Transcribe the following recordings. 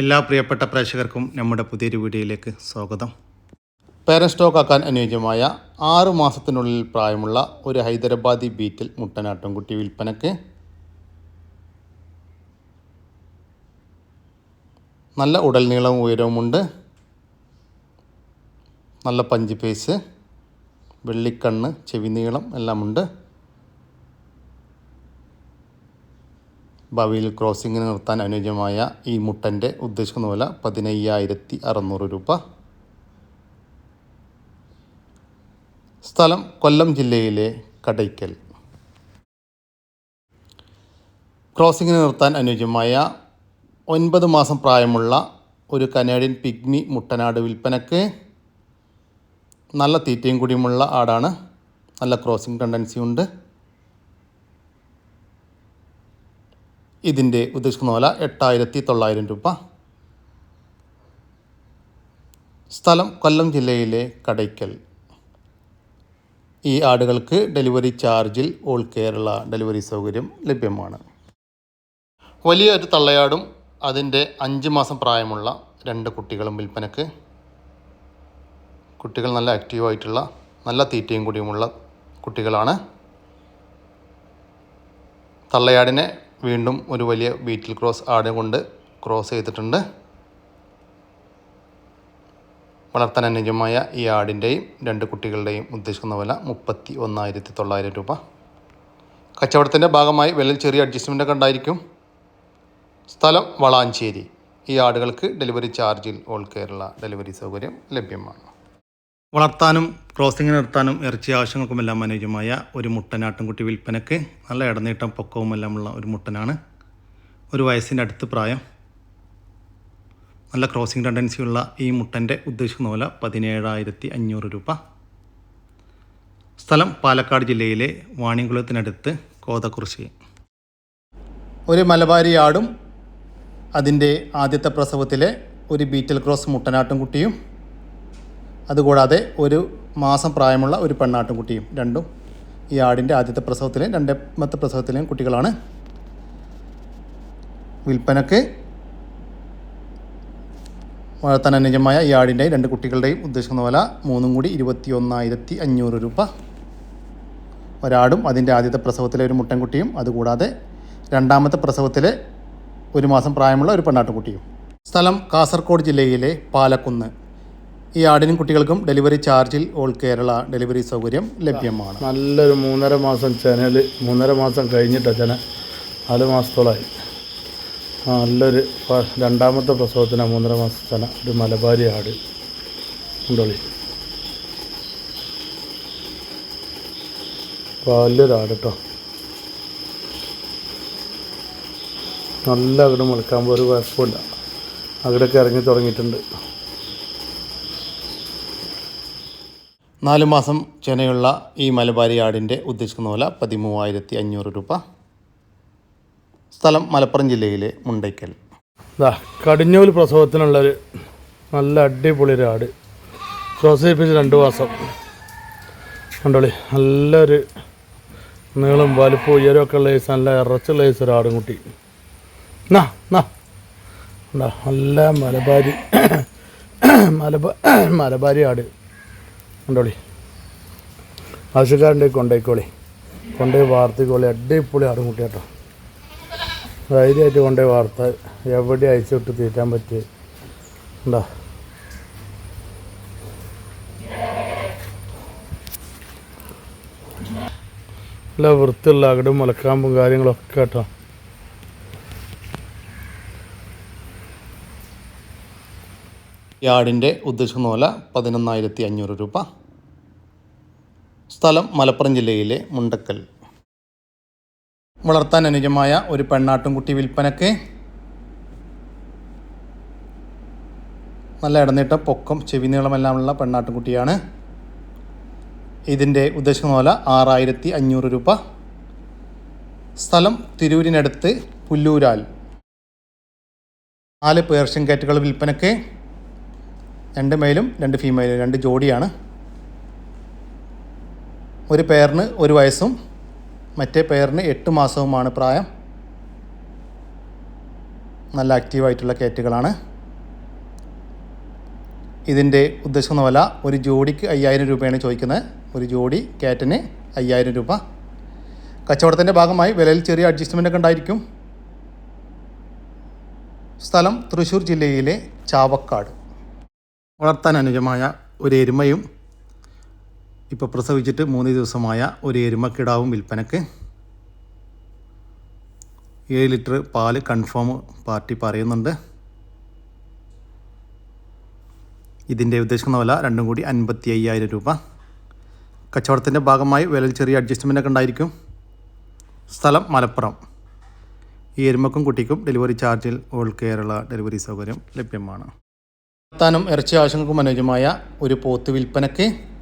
എല്ലാ പ്രിയപ്പെട്ട പ്രേക്ഷകർക്കും നമ്മുടെ പുതിയൊരു വീഡിയോയിലേക്ക് സ്വാഗതം. പേരൻ സ്റ്റോക്ക് ആക്കാൻ അനുയോജ്യമായ ആറു മാസത്തിനുള്ളിൽ പ്രായമുള്ള ഒരു ഹൈദരാബാദി ബീറ്റിൽ മുട്ടനാട്ടുംകുട്ടി വിൽപ്പനക്ക് നല്ല ഉടൽ നീളവും ഉയരവുമുണ്ട്. നല്ല പഞ്ച് പേസ് വെള്ളിക്കണ്ണ് ചെവി നീളം എല്ലാമുണ്ട്. ഭാവിയിൽ ക്രോസിങ്ങിന് നിർത്താൻ അനുയോജ്യമായ ഈ മുട്ടന്റെ ഉദ്ദേശിക്കുന്ന വില പതിനയ്യായിരത്തി അറുന്നൂറ് രൂപ. സ്ഥലം കൊല്ലം ജില്ലയിലെ കടയ്ക്കൽ. ക്രോസിങ്ങിന് നിർത്താൻ അനുയോജ്യമായ ഒൻപത് മാസം പ്രായമുള്ള ഒരു കനേഡിയൻ പിഗ്മി മുട്ടനാട് വിൽപ്പനക്ക് നല്ല തീറ്റയും കൂടിയുമുള്ള ആടാണ്. നല്ല ക്രോസിംഗ് ടെൻഡൻസി ഉണ്ട് ഇതിന്റെ ഉദ്ദേശിക്കുന്ന വില എട്ടായിരത്തി തൊള്ളായിരം രൂപ. സ്ഥലം കൊല്ലം ജില്ലയിലെ കടയ്ക്കൽ. ഈ ആടുകൾക്ക് ഡെലിവറി ചാർജിൽ ഓൾ കേരള ഡെലിവറി സൗകര്യം ലഭ്യമാണ്. വലിയൊരു തള്ളയാടും അതിന്റെ അഞ്ച് മാസം പ്രായമുള്ള രണ്ട് കുട്ടികളും വിൽപ്പനക്ക്. കുട്ടികൾ നല്ല ആക്റ്റീവായിട്ടുള്ള നല്ല തീറ്റയും കൂടിയുമുള്ള കുട്ടികളാണ്. തള്ളയാടിനെ വീണ്ടും ഒരു വലിയ ബീറ്റിൽ ക്രോസ് ആട് കൊണ്ട് ക്രോസ് ചെയ്തിട്ടുണ്ട്. വളർത്താൻ അനുയോജ്യമായ ഈ ആടിന്റെയും രണ്ട് കുട്ടികളുടെയും ഉദ്ദേശിക്കുന്ന വില മുപ്പത്തി ഒന്നായിരത്തി തൊള്ളായിരം രൂപ. കച്ചവടത്തിന്റെ ഭാഗമായി വിലയിൽ ചെറിയ അഡ്ജസ്റ്റ്മെന്റ് ഉണ്ടായിരിക്കും. സ്ഥലം വളാഞ്ചേരി. ഈ ആടുകൾക്ക് ഡെലിവറി ചാർജിൽ ഓൾ കേരള ഡെലിവറി സൗകര്യം ലഭ്യമാണ്. വളർത്താനും ക്രോസിംഗ് നിർത്താനും ഇറച്ചി ആവശ്യങ്ങൾക്കുമെല്ലാം അനുയോജ്യമായ ഒരു മുട്ടനാട്ടുംകുട്ടി വിൽപ്പനയ്ക്ക് നല്ല ഇടനീട്ടം പൊക്കവുമെല്ലാമുള്ള ഒരു മുട്ടനാണ്. ഒരു വയസ്സിന്റെ അടുത്ത് പ്രായം. നല്ല ക്രോസിംഗ് ടെൻഡൻസിയുള്ള ഈ മുട്ടന്റെ ഉദ്ദേശിക്കുന്ന പോലെ പതിനേഴായിരത്തി അഞ്ഞൂറ് രൂപ. സ്ഥലം പാലക്കാട് ജില്ലയിലെ വാണിംകുളത്തിനടുത്ത് കോതക്കുറിശി ഒരു മലബാരി ആടും അതിന്റെ ആദ്യത്തെ പ്രസവത്തിലെ ഒരു ബീറ്റൽ ക്രോസ് മുട്ടനാട്ടുംകുട്ടിയും അതുകൂടാതെ ഒരു മാസം പ്രായമുള്ള ഒരു പെണ്ണാട്ടുംകുട്ടിയും രണ്ടും ഈ ആടിന്റെ ആദ്യത്തെ പ്രസവത്തിലെയും രണ്ടാമത്തെ പ്രസവത്തിലെയും കുട്ടികളാണ്. വിൽപ്പനക്ക് വളർത്താൻ അനുജമായ ഈ ആടിന്റെയും രണ്ട് കുട്ടികളുടെയും ഉദ്ദേശിക്കുന്ന പോലെ മൂന്നും കൂടി ഇരുപത്തി ഒന്നായിരത്തി അഞ്ഞൂറ് രൂപ. ഒരാടും അതിന്റെ ആദ്യത്തെ പ്രസവത്തിലെ ഒരു മുട്ടൻകുട്ടിയും അതുകൂടാതെ രണ്ടാമത്തെ പ്രസവത്തിലെ ഒരു മാസം പ്രായമുള്ള ഒരു പെണ്ണാട്ടുകുട്ടിയും. സ്ഥലം കാസർഗോഡ് ജില്ലയിലെ പാലക്കുന്ന്. ഈ ആടിനും കുട്ടികൾക്കും ഡെലിവറി ചാർജിൽ ഓൾ കേരള ഡെലിവറി സൗകര്യം ലഭ്യമാണ്. നല്ലൊരു മൂന്നര മാസം ചെനൽ മൂന്നര മാസം കഴിഞ്ഞിട്ടാണ് ചെന. നാല് മാസത്തോളമായി നല്ലൊരു രണ്ടാമത്തെ പ്രസവത്തിന് മൂന്നര മാസം ചെന. ഒരു മലബാരി ആട്. ഉണ്ടോളി. വലിയൊരാട് കേട്ടോ നല്ല അകിട് മുളക്കാൻ ഒരു കുഴപ്പമില്ല. അകിടൊക്കെ ഇറങ്ങി തുടങ്ങിയിട്ടുണ്ട്. നാല് മാസം ചെനയുള്ള ഈ മലബാരി ആടിന്റെ ഉദ്ദേശിക്കുന്ന വില പതിമൂവായിരത്തി അഞ്ഞൂറ് രൂപ. സ്ഥലം മലപ്പുറം ജില്ലയിലെ മുണ്ടയ്ക്കൽ. കടിഞ്ഞൂൽ പ്രസവത്തിനുള്ളൊരു നല്ല അടിപൊളി ഒരു ആട്. രണ്ട് മാസം. കണ്ടോളി നല്ലൊരു നീളം വലുപ്പം ഉയരമൊക്കെ ഉള്ള ഐസ് നല്ല ഇറച്ചുള്ള ഐസ് ഒരു ആടും കുട്ടി. എന്നാ നാ. ഉണ്ടാ നല്ല മലബാരി മലബാ മലബാരി ആട്. കണ്ടോളി. ആവശ്യക്കാരന്റെ കൊണ്ടുപോയിക്കോളി കൊണ്ടുപോയി വാർത്തിക്കോളി. അടിപൊളി ആടും കുട്ടി. ധൈര്യമായിട്ട് കൊണ്ടുപോയി വാർത്ത. എവിടെ അയച്ചു വിട്ട് തീറ്റാൻ പറ്റി? ഉണ്ടോ? നല്ല വൃത്തിയുള്ള അകടും മുലക്കാമ്പും കാര്യങ്ങളൊക്കെ കേട്ടോ. ഈ ആടിന്റെ ഉദ്ദേശിക്കുന്ന വില പതിനൊന്നായിരത്തി അഞ്ഞൂറ് രൂപ. സ്ഥലം മലപ്പുറം ജില്ലയിലെ മുണ്ടക്കൽ. വളർത്താൻ അനുജമായ ഒരു പെണ്ണാട്ടുംകുട്ടി വിൽപ്പനക്ക് നല്ല ഇടനീട്ട പൊക്കം ചെവി നീളമെല്ലാമുള്ള പെണ്ണാട്ടുംകുട്ടിയാണ്. ഇതിന്റെ ഉദ്ദേശം വില ആറായിരത്തി അഞ്ഞൂറ് രൂപ. സ്ഥലം തിരൂരിനടുത്ത് പുല്ലൂരാൽ. നാല് പേർഷ്യൻ കാറ്റുകൾ വിൽപ്പനക്ക്. രണ്ട് മെയിലും രണ്ട് ഫീമെയിലും രണ്ട് ജോഡിയാണ്. ഒരു പേരിന് ഒരു വയസ്സും മറ്റേ പേരിന് എട്ട് മാസവുമാണ് പ്രായം. നല്ല ആക്റ്റീവായിട്ടുള്ള കയറ്റുകളാണ്. ഇതിന്റെ ഉദ്ദേശിക്കുന്ന വില ഒരു ജോഡിക്ക് അയ്യായിരം രൂപയാണ് ചോദിക്കുന്നത്. ഒരു ജോഡി കാറ്റിന് അയ്യായിരം രൂപ. കച്ചവടത്തിന്റെ ഭാഗമായി വിലയിൽ ചെറിയ അഡ്ജസ്റ്റ്മെന്റ് ഒക്കെ ഉണ്ടായിരിക്കും. സ്ഥലം തൃശ്ശൂർ ജില്ലയിലെ ചാവക്കാട്. വളർത്താൻ അനുജമായ ഒരു എരുമയും ഇപ്പോൾ പ്രസവിച്ചിട്ട് മൂന്ന് ദിവസമായ ഒരു എരുമക്കിടാവും വിൽപ്പനക്ക്. ഏഴ് ലിറ്റർ പാൽ കൺഫേം പാർട്ടി പറയുന്നുണ്ട്. ഇതിന്റെ ഉദ്ദേശിക്കുന്ന വില രണ്ടും കൂടി അൻപത്തി അയ്യായിരം രൂപ. കച്ചവടത്തിന്റെ ഭാഗമായി വിലയിൽ ചെറിയ അഡ്ജസ്റ്റ്മെന്റ് ഒക്കെ ഉണ്ടായിരിക്കും. സ്ഥലം മലപ്പുറം. ഈ എരുമക്കും കുട്ടിക്കും ഡെലിവറി ചാർജിൽ ഓൾ കേരള ഡെലിവറി സൗകര്യം ലഭ്യമാണ്. താനും ഇറച്ചി ആവശ്യങ്ങൾക്കും അനുയോജ്യമായ ഒരു പോത്ത് വിൽപ്പനയ്ക്ക്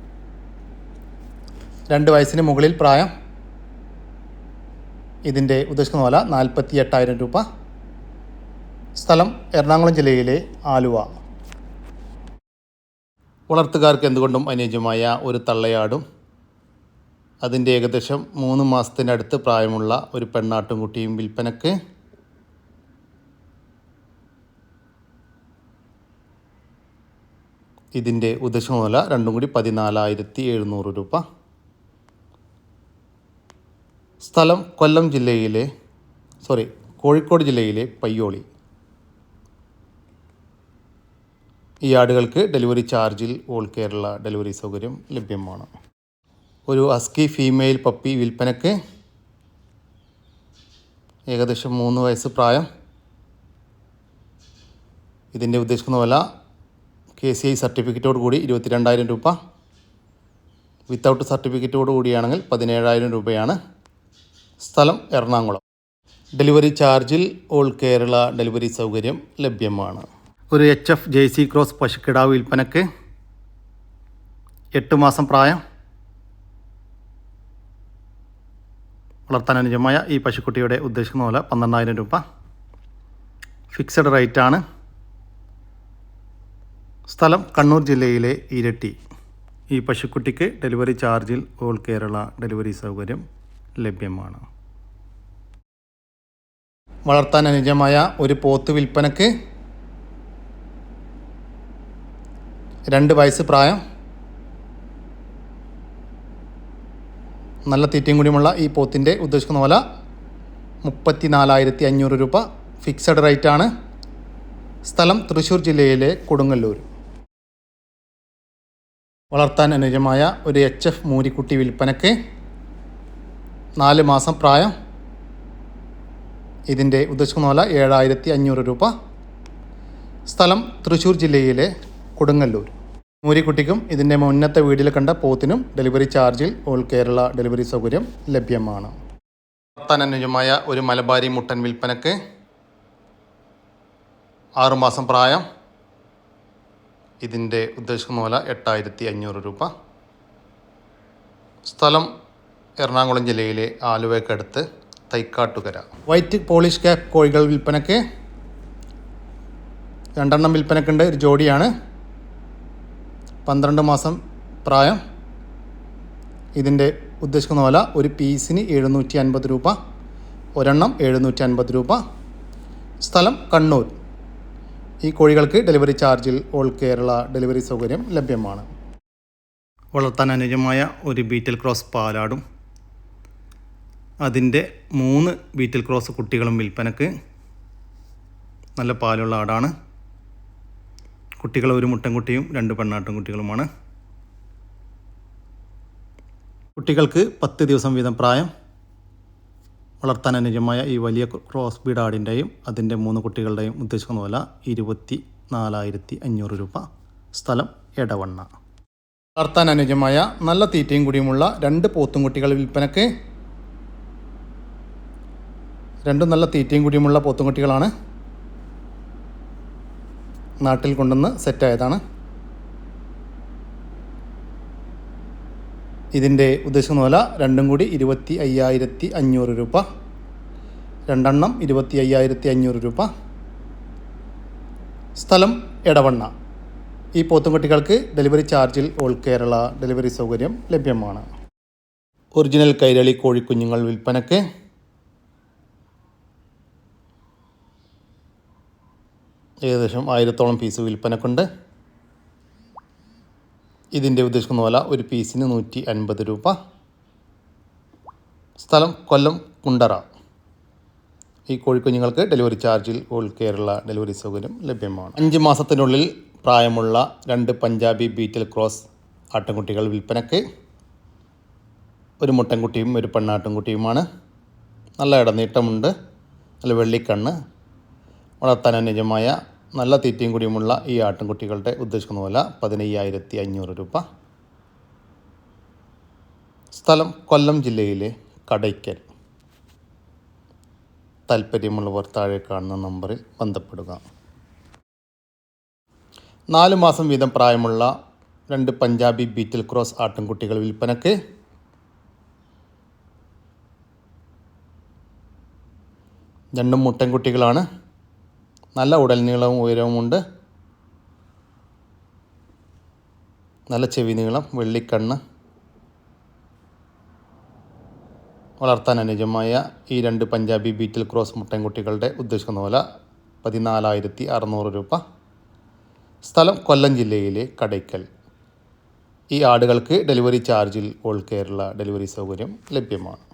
രണ്ട് വയസ്സിന് മുകളിൽ പ്രായം. ഇതിന്റെ ഉദ്ദേശിക്കുന്ന വില നാൽപ്പത്തി എട്ടായിരം രൂപ. സ്ഥലം എറണാകുളം ജില്ലയിലെ ആലുവ. വളർത്തുകാർക്ക് എന്തുകൊണ്ടും അനുയോജ്യമായ ഒരു തള്ളയാടും. അതിന്റെ ഏകദേശം മൂന്ന് മാസത്തിനടുത്ത് പ്രായമുള്ള ഒരു പെണ്ണാട്ടുംകുട്ടിയും വിൽപ്പനക്ക്. ഇതിന്റെ ഉദ്ദേശം വില രണ്ടും കൂടി പതിനാലായിരത്തി എഴുന്നൂറ് രൂപ. സ്ഥലം കൊല്ലം ജില്ലയിലെ സോറി കോഴിക്കോട് ജില്ലയിലെ പയ്യോളി. ഈ ആടുകൾക്ക് ഡെലിവറി ചാർജിൽ ഓൾ കേരള ഡെലിവറി സൗകര്യം ലഭ്യമാണ്. ഒരു അസ്കി ഫീമെയിൽ പപ്പി വിൽപ്പനക്ക് ഏകദേശം മൂന്ന് വയസ്സ് പ്രായം. ഇതിന്റെ ഉദ്ദേശിക്കുന്ന വില കെ സി ഐ സർട്ടിഫിക്കറ്റോട് കൂടി ഇരുപത്തിരണ്ടായിരം രൂപ. വിത്തൗട്ട് സർട്ടിഫിക്കറ്റോട് കൂടിയാണെങ്കിൽ പതിനേഴായിരം രൂപയാണ്. സ്ഥലം എറണാകുളം. ഡെലിവറി ചാർജിൽ ഓൾ കേരള ഡെലിവറി സൗകര്യം ലഭ്യമാണ്. ഒരു H F J C cross പശുക്കിടാവ് വിൽപ്പനക്ക് എട്ട് മാസം പ്രായം. വളർത്താൻ അനുജമായ ഈ പശുക്കുട്ടിയുടെ ഉദ്ദേശിക്കുന്ന പോലെ പന്ത്രണ്ടായിരം രൂപ. ഫിക്സഡ് റേറ്റാണ് സ്ഥലം കണ്ണൂർ ജില്ലയിലെ ഇരട്ടി. ഈ പശുക്കുട്ടിക്ക് ഡെലിവറി ചാർജിൽ ഓൾ കേരള ഡെലിവറി സൗകര്യം ലഭ്യമാണ്. വളർത്താൻ അനുജമായ ഒരു പോത്ത് വിൽപ്പനക്ക് രണ്ട് വയസ്സ് പ്രായം. നല്ല തീറ്റയും കൂടിയുമുള്ള ഈ പോത്തിന്റെ ഉദ്ദേശിക്കുന്ന പോലെ മുപ്പത്തി നാലായിരത്തി അഞ്ഞൂറ് രൂപ. ഫിക്സഡ് റേറ്റ് ആണ്. സ്ഥലം തൃശ്ശൂർ ജില്ലയിലെ കൊടുങ്ങല്ലൂർ. വളർത്താൻ അനുജമായ ഒരു എച്ച് എഫ് മൂരിക്കുട്ടി വിൽപ്പനക്ക് നാല് മാസം പ്രായം. ഇതിന്റെ ഉദ്ദേശിക്കുന്ന വില ഏഴായിരത്തി അഞ്ഞൂറ് രൂപ. സ്ഥലം തൃശ്ശൂർ ജില്ലയിലെ കൊടുങ്ങല്ലൂർ. മൂരിക്കുട്ടിക്കും ഇതിന്റെ മുന്നത്തെ വീട്ടിൽ കണ്ട പോത്തിനും ഡെലിവറി ചാർജിൽ ഓൾ കേരള ഡെലിവറി സൗകര്യം ലഭ്യമാണ്. വളർത്താൻ ഒരു മലബാരി മുട്ടൻ വിൽപ്പനക്ക് ആറുമാസം പ്രായം. ഇതിന്റെ ഉദ്ദേശിക്കുന്ന വില എട്ടായിരത്തി അഞ്ഞൂറ് രൂപ. സ്ഥലം എറണാകുളം ജില്ലയിലെ ആലുവയ്ക്കടുത്ത് തൈക്കാട്ടുകര. വൈറ്റ് പോളിഷ് ക്യാപ് കോഴികൾ വിൽപ്പനയ്ക്ക് രണ്ടെണ്ണം വിൽപ്പനക്കുണ്ട് ഒരു ജോഡിയാണ്. പന്ത്രണ്ട് മാസം പ്രായം. ഇതിന്റെ ഉദ്ദേശിക്കുന്ന വില ഒരു പീസിന് എഴുന്നൂറ്റി അൻപത് രൂപ ഒരെണ്ണം എഴുന്നൂറ്റി അൻപത് രൂപ. സ്ഥലം കണ്ണൂർ. ഈ കോഴികൾക്ക് ഡെലിവറി ചാർജിൽ ഓൾ കേരള ഡെലിവറി സൗകര്യം ലഭ്യമാണ്. വളർത്താൻ അനുയോജ്യമായ ഒരു ബീറ്റൽ ക്രോസ് പാലാടും. അതിന്റെ മൂന്ന് ബീറ്റിൽ ക്രോസ് കുട്ടികളും വിൽപ്പനക്ക് നല്ല പാലുള്ള ആടാണ്. കുട്ടികൾ ഒരു മുട്ടൻകുട്ടിയും രണ്ട് പെണ്ണാട്ടും കുട്ടികളുമാണ് കുട്ടികൾക്ക് പത്ത് ദിവസം വീതം പ്രായം. വളർത്താൻ അനുജമായ ഈ വലിയ ക്രോസ് ബീഡ് ആടിന്റെയും അതിന്റെ മൂന്ന് കുട്ടികളുടെയും ഉദ്ദേശിക്കുന്ന പോലെ ഇരുപത്തി നാലായിരത്തി അഞ്ഞൂറ് രൂപ. സ്ഥലം എടവണ്ണ. വളർത്താൻ അനുജമായ നല്ല തീറ്റയും കൂടിയുമുള്ള രണ്ട് പോത്തും കുട്ടികൾ വിൽപ്പനക്ക് രണ്ടും നല്ല തീറ്റയും കൂടിയുമുള്ള പോത്തുംകുട്ടികളാണ് നാട്ടിൽ കൊണ്ടുവന്ന് സെറ്റായതാണ്. ഇതിന്റെ ഉദ്ദേശം പോലെ രണ്ടും കൂടി ഇരുപത്തി അയ്യായിരത്തി അഞ്ഞൂറ് രൂപ. രണ്ടെണ്ണം ഇരുപത്തി അയ്യായിരത്തി അഞ്ഞൂറ് രൂപ. സ്ഥലം എടവണ്ണ. ഈ പോത്തുംകുട്ടികൾക്ക് ഡെലിവറി ചാർജിൽ ഓൾ കേരള ഡെലിവറി സൗകര്യം ലഭ്യമാണ്. ഒറിജിനൽ കൈരളി കോഴിക്കുഞ്ഞുങ്ങൾ വിൽപ്പനക്ക് ഏകദേശം ആയിരത്തോളം പീസ് വിൽപ്പനക്കുണ്ട്. ഇതിന്റെ ഉദ്ദേശിക്കുന്ന പോലെ ഒരു പീസിന് നൂറ്റി അൻപത് രൂപ. സ്ഥലം കൊല്ലം കുണ്ടറ. ഈ കോഴിക്കുഞ്ഞുങ്ങൾക്ക് ഡെലിവറി ചാർജിൽ ഓൾ കേരള ഡെലിവറി സൗകര്യം ലഭ്യമാണ്. അഞ്ച് മാസത്തിനുള്ളിൽ പ്രായമുള്ള രണ്ട് പഞ്ചാബി ബീറ്റൽ ക്രോസ് ആട്ടിൻകുട്ടികൾ വിൽപ്പനയ്ക്ക് ഒരു മുട്ടൻകുട്ടിയും ഒരു പെണ്ണാട്ടിൻകുട്ടിയുമാണ് നല്ല ഇടനീട്ടമുണ്ട്. നല്ല വെള്ളിക്കണ്ണ്. വളർത്താൻ അനുയോജ്യമായ നല്ല തീറ്റയും കൂടിയുമുള്ള ഈ ആട്ടിൻകുട്ടികളുടെ ഉദ്ദേശിക്കുന്ന വില പതിനയ്യായിരത്തി അഞ്ഞൂറ് രൂപ. സ്ഥലം കൊല്ലം ജില്ലയിലെ കടയ്ക്കൽ. താല്പര്യമുള്ളവർ താഴെ കാണുന്ന നമ്പറിൽ ബന്ധപ്പെടുക. നാല് മാസം വീതം പ്രായമുള്ള രണ്ട് പഞ്ചാബി ബീറ്റൽ ക്രോസ് ആട്ടിൻകുട്ടികൾ വിൽപ്പനക്ക് രണ്ടും മുട്ടൻകുട്ടികളാണ്. നല്ല ഉടൽ നീളവും ഉയരവുമുണ്ട് നല്ല ചെവി നീളം വെള്ളിക്കണ്ണ്. വളർത്താൻ അനുജമായ ഈ രണ്ട് പഞ്ചാബി ബീറ്റിൽ ക്രോസ് മുട്ടൻകുട്ടികളുടെ ഉദ്ദേശിക്കുന്ന പോലെ പതിനാലായിരത്തി അറുന്നൂറ് രൂപ. സ്ഥലം കൊല്ലം ജില്ലയിലെ കടയ്ക്കൽ. ഈ ആടുകൾക്ക് ഡെലിവറി ചാർജിൽ ഓൾ കേരള ഡെലിവറി സൗകര്യം ലഭ്യമാണ്.